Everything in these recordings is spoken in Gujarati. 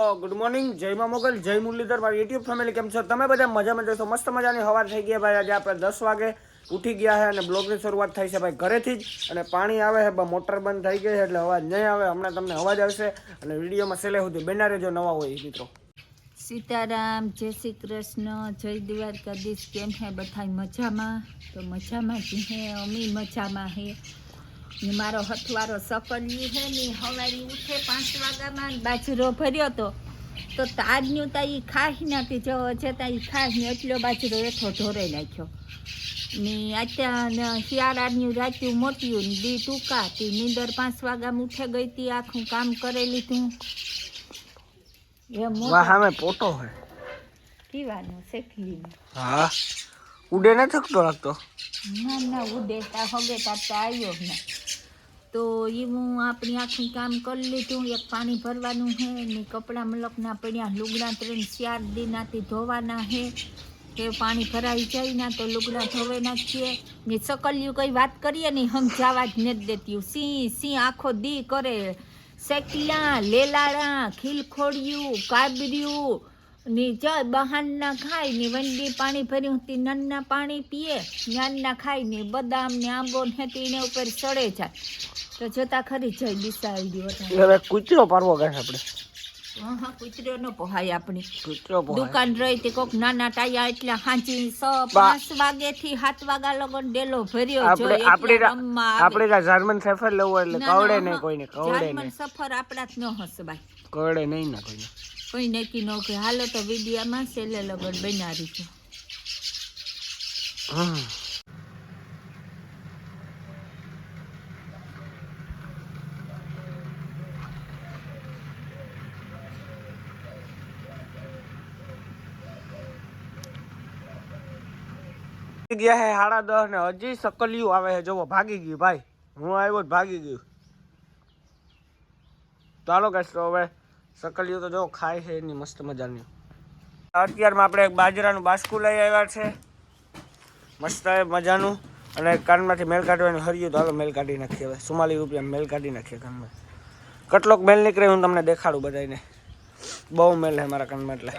ગુડ મોર્નિંગ જય મા મોગલ, જય મુરલીધર. મારી યુટ્યુબ ફેમિલી કેમ છો? તમે બધા મજામાં જશો? મસ્ત મજાની હવાર થઈ ગયા ભાઈ. આજે આપણે દસ વાગે ઉઠી ગયા છે અને બ્લોગની શરૂઆત થઈ છે ભાઈ ઘરેથી જ. અને પાણી આવે છે મોટર બંધ થઈ ગઈ છે એટલે અવાજ નહીં આવે. હમણાં તમને અવાજ આવશે. અને વિડીયોમાં સેલે સુધી બેના રહેજો, નવા હોય મિત્રો. સીતારામ, જય શ્રી કૃષ્ણ. જય દ્વારકાધીશ. કેમ હે બધા મજામાં? તો મજામાં જ હે અમી મજામાં હે ને મારો હથવારો સફળ્યું હે ને હવારી ઉઠે પાંચ વાગ્યામાં બાજરો ભર્યો તો. તો તાજનું તા ખાસ નથી જો જતા એ ખાસ ને એટલો બાજરો એઠો ઢોરાઈ નાખ્યો. ને અત્યારે શિયાળાની રાત્યું મોટ્યું ને બી ટૂંકા તી નીંદર પાંચ વાગ્યામાં ઉઠે ગઈ તી આખું કામ કરી લીધું. એ પોટો છે પીવાનું શેકલીનું હા. ઉડે ન થકતો લાગતો? ના ના ઉડેતા હગે તા આવ્યો ને તો એ હું આપણી આખું કામ કરી લીધું, એક પાણી ભરવાનું હે, ને કપડાં મલકના પડ્યા, લુગડા ત્રણ ચાર દિનાથી ધોવાના હે. કે પાણી ભરાઈ જાય ના તો લુગડા ધોવે નાખીએ. ને સકલ્યું કંઈ વાત કરીએ ને સમજાવા જ નથી દેતી સિંહ સિંહ આખો દી કરે. સેકલા લેલાડા ખીલખોડિયું, કાબર્યું ને જ બહારના ખાય ને વંડી પાણી ભર્યું તે નન્ના પાણી પીએ જ્ઞાનના ખાય ને બદામ ને આંબો ને હેતીને ઉપર ચડે જાય તો જોતા ખરી જાય દિશા આવી ગયો હવે કૂતરો પારવો ગયો આપણે. હા હા કૂતરો ન પોહાય આપણી. કૂતરો દુકાન રહી તે કોક નાના ટાયા એટલે હાંચી સ પાંચ વાગે થી સાત વાગ્યા લગન ડેલો ભર્યો જો આપણે. આપણે જર્મન સેફર લેવું એટલે કવડે નહીં કોઈને કવડે નહીં. સફર આપણા જ ન હશે ભાઈ કવડે નહીં ના કોઈને. કોઈ નક્કી ન કે હાલો તો વિડિયામાં સેલે લગન બનાવી છે. ગયા હે સાડા દસ ને હજી સકલિયું આવે છે જોવો ભાગી ગયું ભાઈ. હું આવ્યો જ ભાગી ગયું. ચાલો કહેશો હવે સકલિયું તો જો ખાય છે, એની મસ્ત મજાની. અત્યારમાં આપણે એક બાજરાનું બાસકું લઈ આવ્યા છે. મસ્ત મજાનું. અને કાનમાંથી મેલ કાઢવાની હરિયું તો હાલો મેલ કાઢી નાખીએ હવે. સુમાલી રૂપિયા મેલ કાઢી નાખીએ કાનમાં. કેટલોક મેલ નીકળે હું તમને દેખાડું બધાને બહુ મેલ છે મારા કાનમાં એટલે.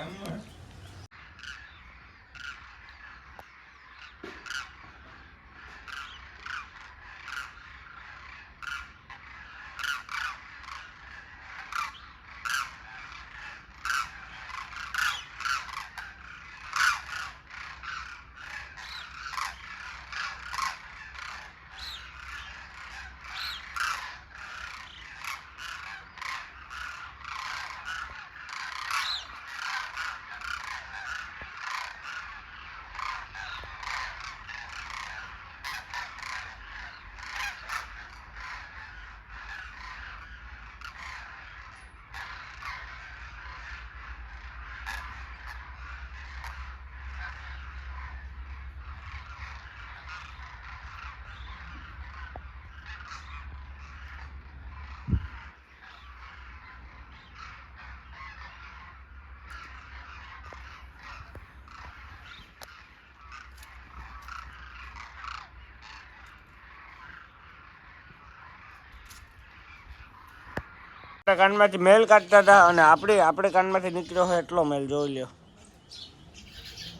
કાનમાંથી મેલ કાઢતા હતા અને આપણે આપણે કાનમાંથી નીકળ્યો હોય એટલો મેલ જોઈ લ્યો.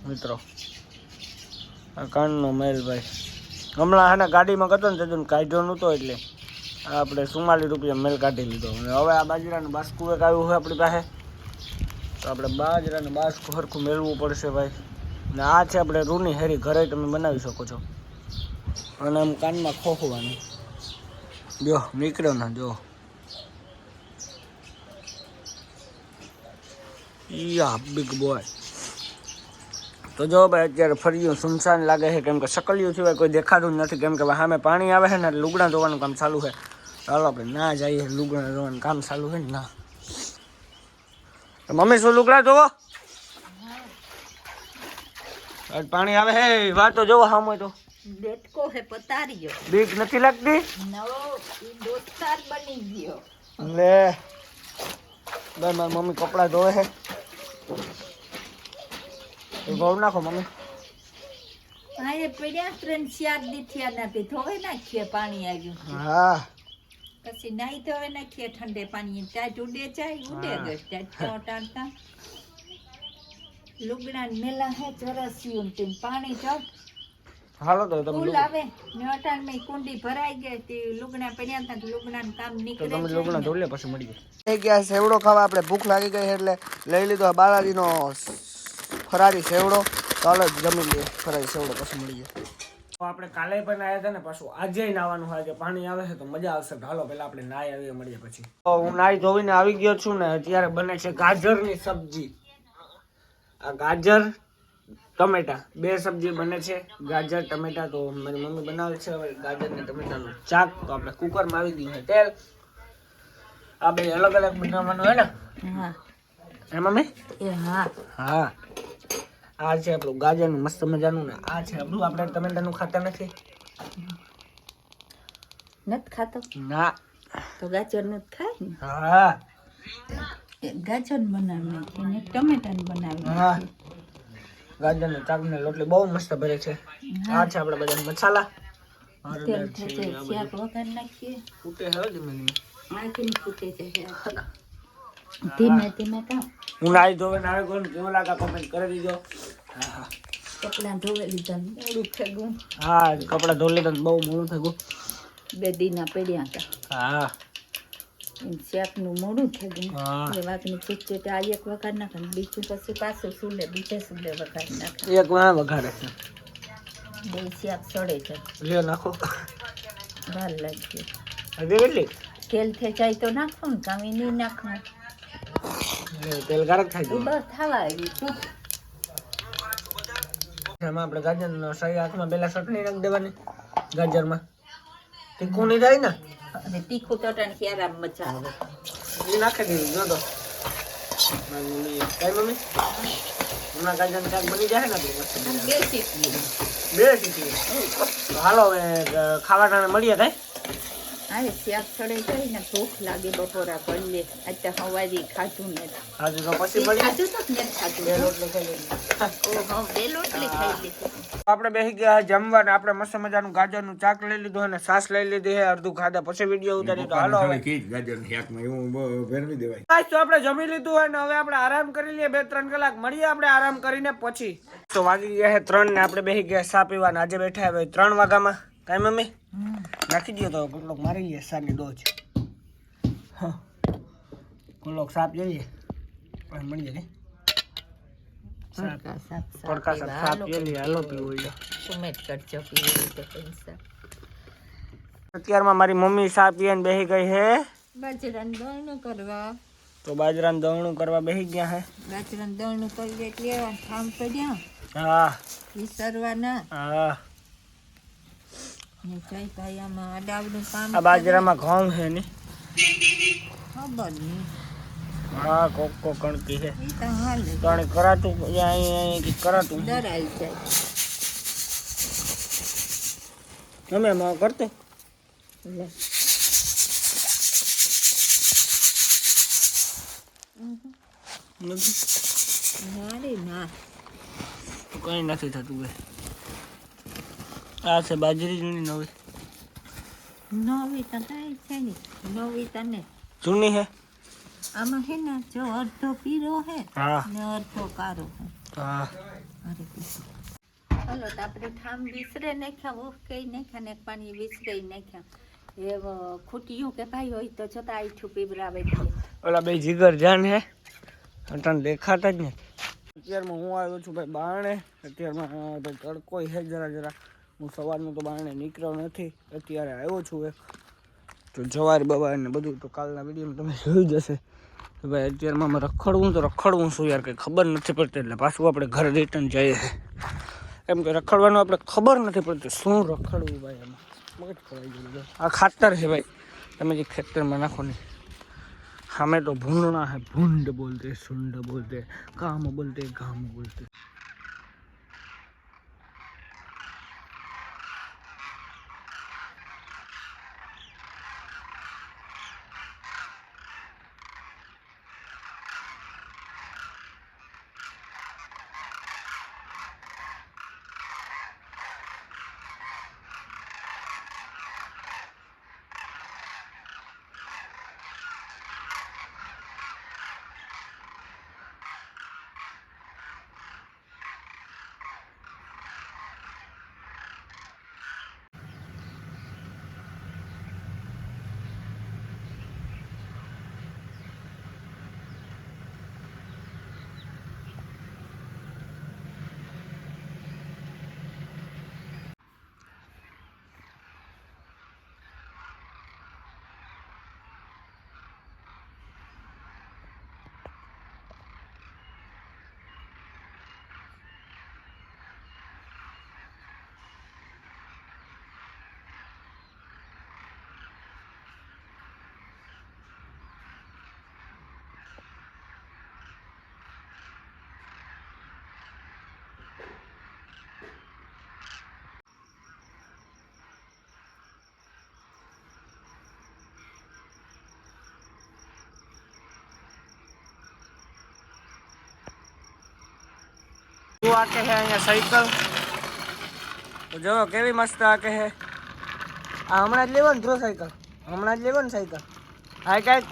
મિત્રો, આ કાનનો મેલ ભાઈ. હમણાં હાને ગાડીમાં કરતો ને તે કાઢ્યો નહોતો એટલે આપણે સુમાલી રૂપિયા મેલ કાઢી લીધો. અને હવે આ બાજરાનું બાસ્કુ એક આવ્યું હોય આપણી પાસે. તો આપણે બાજરાનું બાસ્કું સરખું મેળવવું પડશે ભાઈ. અને આ છે આપણે રૂની હેરી ઘરે તમે બનાવી શકો છો. અને આમ કાનમાં ખોખવાનું. જો, નીકળ્યો ને જો. યા બિગ બોય તો જો ભાઈ અત્યારે ફર્યું સુનસાન લાગે છે કેમ કે સકલિયું સિવાય કોઈ દેખાતું નથી કેમ કે સામે પાણી આવે છે ને લુગડા ધોવાનું કામ ચાલુ છે. ચાલો આપણે ના જઈએ લુગડા ધોવાનું કામ ચાલુ છે ને ના. મમ્મી શું લુગડા ધોવો? પાણી આવે હે વાતો જોવો સામે તો. ડેટકો હે પતાર્યો. બીક નથી લાગતી? નવો દોસ્તાર બની ગયો. લે. બે મારી મમ્મી કપડાં ધોવે છે. ધોવ નાખો મમ્મી. એ પડ્યા ત્રણ ચાર દી થયા નથી ધોઈ નાખીએ પાણી આવ્યું. હા. પછી નાઈ હવે નાખીએ ઠંડે પાણી ટાટ ઉડે જાય ઉડે. ગઈ ટાટ તો ટાળતા લુગડા મેલા હે ચરસ્યું પાણી ચડ હાલો તો તમે ફૂલ આવે. ને મે કુંડી ભરાઈ ગઈ હતી. લુગણા પડ્યા હતા લુગડા કામ તો તમે લુગણા ને. ધોલે પછી મળી જાય. થઈ ગયા સેવડો ખાવા. આપણે ભૂખ લાગી ગઈ એટલે લઈ લીધો બાલાજીનો ફરારી સેવડો. ચાલો જમી લઈએ. ફરારી સેવડો પછી મળી ગયો તો આપણે કાલે પણ આવ્યા હતા ને પાછું આજે નાવાનું હોય કે પાણી આવે છે તો મજા આવશે. તો હાલો પેલા આપણે નાઈ આવીએ મળીએ પછી. હું નાઈ ધોઈને આવી ગયો છું ને અત્યારે બને છે ગાજરની સબ્જી. આ ગાજર ટમેટા. બે સબ્જી બને છે. ગાજર ટમેટા તો મારી મમ્મી બનાવે છે હવે. ગાજર ને ટમેટાનું શાક તો આપણે કુકરમાં આવી ગયું છે. તેલ આ બે અલગ અલગ બનાવવાનું હોય ને. હા. હે મમ્મી? એ હા. હા. આ છે આપણું ગાજરનું મસ્ત મજાનું ને આ છે આપણું. આપણે ટમેટાનું ખાતા નથી. નથી ખાતો? ના. તો ગાજરનું ખાય ને? હા. ગાજર બનાવે નાખીને ટમેટાનું બનાવે હા. ગાજરનું ચાક ને રોટલી બહુ મસ્ત ભરે છે. આ છે આપણે બધા મસાલા. શાક ધીમે ધીમે શાક. હું નાઈ ધોવે નાઈ ગયો કેવો લાગે કમેન્ટ કરી દીજો. હા હા. કપડાં ધોવે લીધા ને મોડું થયું. હા કપડા ધોઈ લીધા બહુ મોડું થઈ ગયું બે દીના પડ્યા હતા. હા. શાકનું મોડું થઈ ગયું. એ વાતની ચીટ આ એક વઘાર નાખે બીજું પછી પાછું સુલે બીજે સુલે વઘાર નાખે. એક વા વઘારે છે. બે શાક સડે છે. લે નાખો. ભાર લાગી. હવે એટલે તેલ થઈ જાય તો નાખો ને કામી નહીં નાખવા. તેલ ગારક થાય બસ થવા આવ્યું એમાં આપણે ગાજરનો સહી હાથમાં પેલા ચટણી નાખી દેવાની ગાજરમાં. તીખું નહીં થાય ને? અને તીખું ચટણ ક્યારે આમ મજા આવે? એ નાખી દીધું જો તો મારી મમ્મી કઈ મમ્મી? હમણાં ગાજર શાક બની જાય ને બે સીટી બે સીટી હાલો હવે ખાવા ટાણે મળીએ કઈ? આવે શાક સડે જાય ભૂખ લાગે બપોરા પડલે અત્યારે હવાજી ખાધું ને આજે તો પછી મળીએ ખાધું તો નથી ખાધું. બે રોટલી ખાઈ લઈએ. ઓહો બે રોટલી ખાઈ લીધી. આપણે બેસી ગયા જમવા ને આપણે મસ્ત મજાનું ગાજરનું ચાક લઈ લીધું અને સાસ લઈ લીધી છે અડધું ખાધા પછી વીડિયો ઉતારી તો હાલો હવે. કીજ ગાજર શાકમાં એવું બ- દેવાય. Guys, તો આપણે જમી લીધું હોય ને હવે આપણે આરામ કરી લઈએ બે ત્રણ કલાક મળીએ આપણે આરામ કરીને પછી. તો વાગી ગયા છે ત્રણ ને આપણે બેસી ગયા સા પીવા ને આજે બેઠા હવે ત્રણ વાગ્યામાં. કાંઈ મમ્મી? નાખી દો તો કેટલોક મારી લઈએ સાની ડોજ. હા. કેટલોક સાપ જોઈએ પણ મળી જાય પડકા સાપ સાપ હાલો. પીવું હોય કરજો પીવી રીતે પૈસા. અત્યારમાં મારી મમ્મી સાપ પીએ ને બેસી ગઈ હે. બાજરાનું દળનું કરવા. તો બાજરાનું દવણું કરવા બેસી ગયા હે. બાજરાનું દળનું કરી એટલે ઠામ પડ્યા હા. વિસરવાના હા ને જય ભાઈ આમાં અડાવનું કામ આ બાજરામાં ઘઉં છે ને? ખબર નહીં. હા કોક કોક કણકી છે. પણ કરાતું અહીંયા અહીંયા કરાતું. ડરાઈ જાય. તમે એમાં કરતો? ના રે ના. કંઈ નથી થતું ભાઈ. આ છે બાજરીની નવી. નવી તો કઈ છે ને નવી તને. જૂની હે? આમાં હે ને જો અડધો પીરો હે ને અડધો કારો હે. હા. અરે હલો તો આપણે ઠામ વિસરે નાખ્યા ઉફ કઈ નાખ્યા ને પાણી વિસરે નાખ્યા. એ ખૂટ્યું કે ભાઈ હોય તો છતાં આઈઠું પીવરાવે ઓલા બે જીગર જાન હે? તને દેખાતા જ ને અત્યારમાં હું આવ્યો છું ભાઈ બારણે. અત્યારમાં તડકો છે જરા જરા. હું સવારનું તો બારણે નીકળ્યો નથી અત્યારે આવ્યો છું એક તો જવારી બાબા ને બધું તો કાલના વિડીયોમાં તમે જોઈ જશે તો ભાઈ અત્યારમાં અમે રખડવું તો રખડવું શું યાર કંઈ ખબર નથી પડતી એટલે પાછું આપણે ઘરે રિટર્ન જઈએ છે એમ કે રખડવાનું આપણે ખબર નથી પડતી શું રખડવું ભાઈ એમાં મગજ ખવાઈ ગયું છે. આ ખાતર છે ભાઈ તમે જે ખેતરમાં નાખો ને हमें तो भूनना है भूंड बोलते सुंड बोलते काम बोलते गाम बोलते ધ્રુવ આકે છે અહીંયા સાયકલ તો જો કેવી મસ્ત આકે છે આ હમણાં જ લેવો ને ધ્રુવ સાયકલ હમણાં જ લેવો ને સાયકલ હાય કાંઈક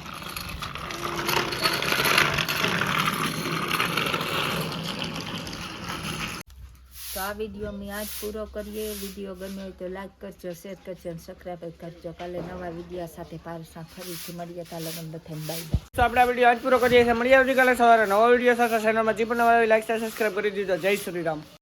તો આ વીડિયો અમે આજ પૂરો કરીએ. વીડિયો ગમે તો લાઈક કરજો શેર કરજો અને સબસ્ક્રાઈબ કરજો. કાલે નવા વીડિયો સાથે પારસા ફરીથી મળીએ. કાલે લગન બધાને બાય બાય તો આપણે વીડિયો આજ પૂરો કરીએ છીએ. મળીએ આવતીકાલે સવારે નવા વીડિયો સાથે. ચેનલમાં જે પણ નવા લાઈક સબસ્ક્રાઈબ કરી દીધો. જય શ્રી રામ.